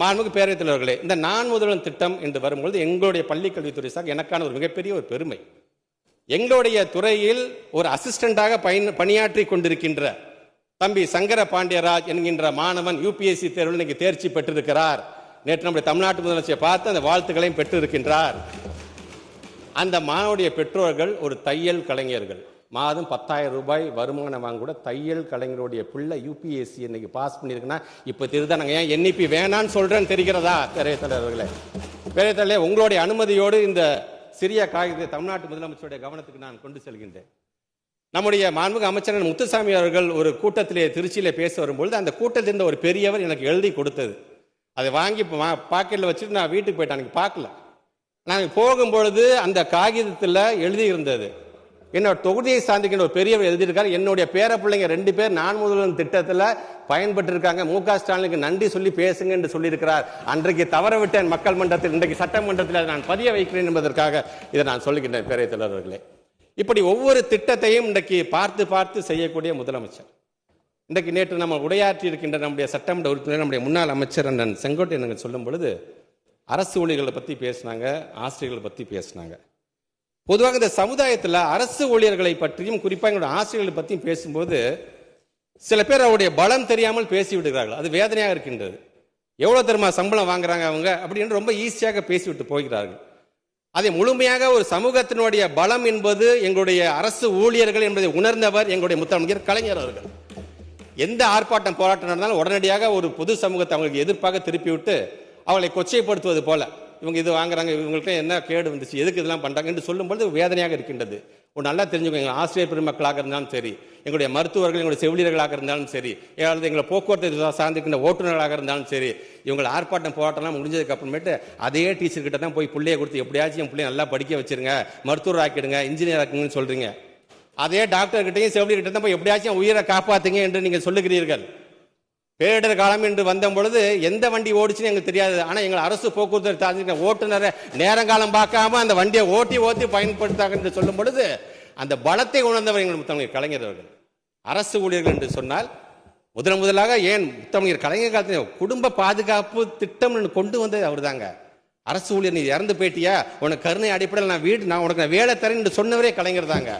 மாண்புமிகு பேரவைத்தலைவர்களே இந்த நான் முதல்வன் திட்டம் என்று வரும்பொழுது எங்களுடைய பள்ளி கல்வித்துறை சார் எனக்கான ஒரு மிகப்பெரிய ஒரு பெருமை. எங்களுடைய துறையில் ஒரு அசிஸ்டண்டாக பயன் பணியாற்றி கொண்டிருக்கின்ற தம்பி சங்கர பாண்டியராஜ் என்கின்ற மாணவன் யூபிஎஸ்சி தேர்வில் இன்னைக்கு தேர்ச்சி பெற்றிருக்கிறார். நேற்று நம்முடைய தமிழ்நாட்டு முதலமைச்சரை பார்த்து அந்த வாழ்த்துக்களையும் பெற்றிருக்கின்றார். அந்த மாணவனுடைய பெற்றோர்கள் ஒரு தையல் கலைஞர்கள். மாதம் பத்தாயிரம் ரூபாய் வருமானம் வாங்க கூட தையல் கலைஞருடைய பிள்ளை யூபிஎஸ்சி இன்னைக்கு பாஸ் பண்ணியிருக்குன்னா இப்போ திருதானங்க ஏன் என்இபி வேணான்னு சொல்கிறேன்னு தெரிகிறதா? பேரவைத் தலைவர்களே உங்களுடைய அனுமதியோடு இந்த சிறிய காகிதத்தை தமிழ்நாட்டு முதலமைச்சருடைய கவனத்துக்கு நான் கொண்டு செல்கின்றேன். நம்முடைய மாண்புமிகு அமைச்சர் முத்துசாமி அவர்கள் ஒரு கூட்டத்திலே திருச்சியிலே பேச வரும்பொழுது அந்த கூட்டத்தில் இருந்த ஒரு பெரியவர் எனக்கு எழுதி கொடுத்தது. அதை வாங்கி பாக்கெட்டில் வச்சுட்டு நான் வீட்டுக்கு போயிட்டேன் எனக்கு பார்க்கல. நான் போகும்பொழுது அந்த காகிதத்தில் எழுதி இருந்தது என்னோட தொகுதியை சார்ந்திருக்கின்ற ஒரு பெரியவர் எழுதியிருக்காரு. என்னுடைய பேர பிள்ளைங்க ரெண்டு பேர் நான் முதல்வன் திட்டத்தில் பயன்பட்டிருக்காங்க மு க ஸ்டாலினுக்கு நன்றி சொல்லி பேசுங்க என்று சொல்லியிருக்கிறார். அன்றைக்கு தவற விட்டேன் மக்கள் மன்றத்தில் இன்றைக்கு சட்டமன்றத்தில் அதை நான் பதிய வைக்கிறேன் என்பதற்காக இதை நான் சொல்லுகின்றேன் பேரவைத் தலைவர்களே இப்படி ஒவ்வொரு திட்டத்தையும் இன்றைக்கு பார்த்து பார்த்து செய்யக்கூடிய முதலமைச்சர். இன்றைக்கு நேற்று நம்ம உரையாற்றி இருக்கின்ற நம்முடைய சட்டமன்ற உறுப்பினர் நம்முடைய முன்னாள் அமைச்சர் அண்ணன் செங்கோட்டையன் சொல்லும் பொழுது அரசு ஊழியர்களை பற்றி பேசினாங்க ஆசிரியர்களை பற்றி பேசினாங்க. பொதுவாக இந்த சமுதாயத்தில் அரசு ஊழியர்களை பற்றியும் குறிப்பாக எங்களுடைய ஆசிரியர்களை பற்றியும் பேசும்போது சில பேர் அவருடைய பலம் தெரியாமல் பேசி விடுகிறார்கள். அது வேதனையாக இருக்கின்றது. எவ்வளோ தெரியுமா சம்பளம் வாங்குறாங்க அவங்க அப்படின்னு ரொம்ப ஈஸியாக பேசிவிட்டு போகிறார்கள். அதை முழுமையாக ஒரு சமூகத்தினுடைய பலம் என்பது எங்களுடைய அரசு ஊழியர்கள் என்பதை உணர்ந்தவர் எங்களுடைய முத்தமிழர் கலைஞர் அவர்கள். எந்த ஆர்ப்பாட்டம் போராட்டம் நடந்தாலும் உடனடியாக ஒரு பொது சமூகத்தை அவங்களுக்கு எதிர்ப்பாக திருப்பிவிட்டு அவளை கொச்சைப்படுத்துவது போல இவங்க இது வாங்குறாங்க இவங்கள்ட்ட என்ன கேடு வந்துச்சு எதுக்கு இதெல்லாம் பண்ணுறாங்க என்று சொல்லும்போது வேதனையாக இருக்கின்றது. ஒரு நல்லா தெரிஞ்சுக்கோங்க எங்கள் ஆசிரியர் பெருமக்களாக இருந்தாலும் சரி எங்களுடைய மருத்துவர்கள் எங்களுடைய செவிலியர்களாக இருந்தாலும் சரி ஏதாவது எங்களை போக்குவரத்து சார்ந்திருக்கின்ற ஓட்டுநர்களாக இருந்தாலும் சரி இவங்களை ஆர்ப்பாட்டம் போராட்டம்லாம் முடிஞ்சதுக்கு அப்புறமேட்டு அதே டீச்சர் கிட்ட தான் போய் பிள்ளையை கொடுத்து எப்படியாச்சும் என் பிள்ளைய நல்லா படிக்க வச்சிருங்க மருத்துவர் ஆக்கிடுங்க இன்ஜினியர் ஆக்குங்கன்னு சொல்கிறீங்க அதே டாக்டர் கிட்டையும் தான் போய் எப்படியாச்சும் உயிரை காப்பாற்றுங்க என்று நீங்கள் சொல்லுகிறீர்கள். பேரிடர் காலம் என்று வந்த பொழுது எந்த வண்டி ஓடிச்சுன்னு எங்களுக்கு தெரியாது. ஆனால் எங்கள் அரசு போக்குவரத்து தெரிஞ்சுக்க ஓட்டுநரை நேரங்காலம் பார்க்காம அந்த வண்டியை ஓட்டி ஓட்டி பயன்படுத்தாங்க என்று சொல்லும் பொழுது அந்த பலத்தை உணர்ந்தவர் எங்கள் முத்தமிழர் கலைஞர் அவர்கள். அரசு ஊழியர்கள் என்று சொன்னால் முதன் முதலாக ஏன் முத்தமிழர் கலைஞர் காலத்தில் குடும்ப பாதுகாப்பு திட்டம் கொண்டு வந்தது அவர் தாங்க அரசு ஊழியர் நீ இறந்து போயிட்டியா? உனக்கு கருணை அடிப்படையில் நான் வீடு நான் உனக்கு நான் வேலை தரேன் என்று சொன்னவரே கலைஞர் தாங்க.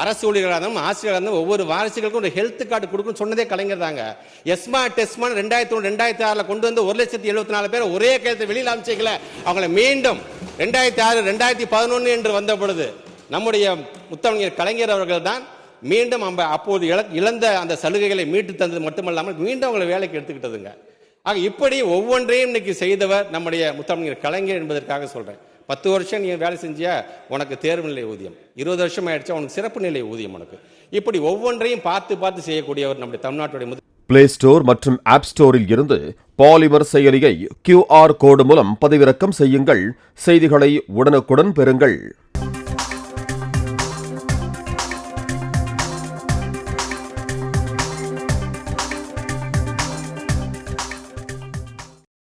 அரசு ஊழியர்களாக இருந்தாலும் ஆசிரியராக இருந்தாலும் ஒவ்வொரு வாரிசுகளுக்கும் ஒரு ஹெல்த் கார்டு கொடுக்குன்னு சொன்னதே கலைஞர் தாங்க. எஸ்மா டெஸ்மா ரெண்டாயிரத்தி ஒன்று ரெண்டாயிரத்தி ஆறில் கொண்டு வந்து ஒரு லட்சத்தி எழுபத்தி நாலு பேர் ஒரே கையத்தை வெளியில் அமைச்சிக்கல அவங்கள மீண்டும் ரெண்டாயிரத்தி ஆறு ரெண்டாயிரத்தி பதினொன்று என்று வந்த பொழுது நம்முடைய முத்தமிழர் கலைஞர் அவர்கள் தான் மீண்டும் நம்ம அப்போது இழ- இழந்த அந்த சலுகைகளை மீட்டு தந்தது மட்டுமல்லாமல் மீண்டும் அவங்களை வேலைக்கு எடுத்துக்கிட்டதுங்க. ஆக இப்படி ஒவ்வொன்றையும் இன்னைக்கு செய்தவர் நம்முடைய முத்தமிழர் கலைஞர் என்பதற்காக சொல்றேன். பத்து வருஷம் நீ வேலை செஞ்சியா? உனக்கு தேர்வு நிலை ஊதியம். இருபது வருஷம் ஆயிடுச்சா? உனக்கு சிறப்பு நிலை ஊதியம் உனக்கு. இப்படி ஒவ்வொன்றையும் பார்த்து பார்த்து செய்யக்கூடியவர் நம்முடைய தமிழ்நாட்டுடைய முதல் பிளே ஸ்டோர் மற்றும் ஆப் ஸ்டோரில் இருந்து பாலிமர் செயலியை கியூஆர் கோடு மூலம் பதிவிறக்கம் செய்யுங்கள். செய்திகளை உடனுக்குடன் பெறுங்கள்.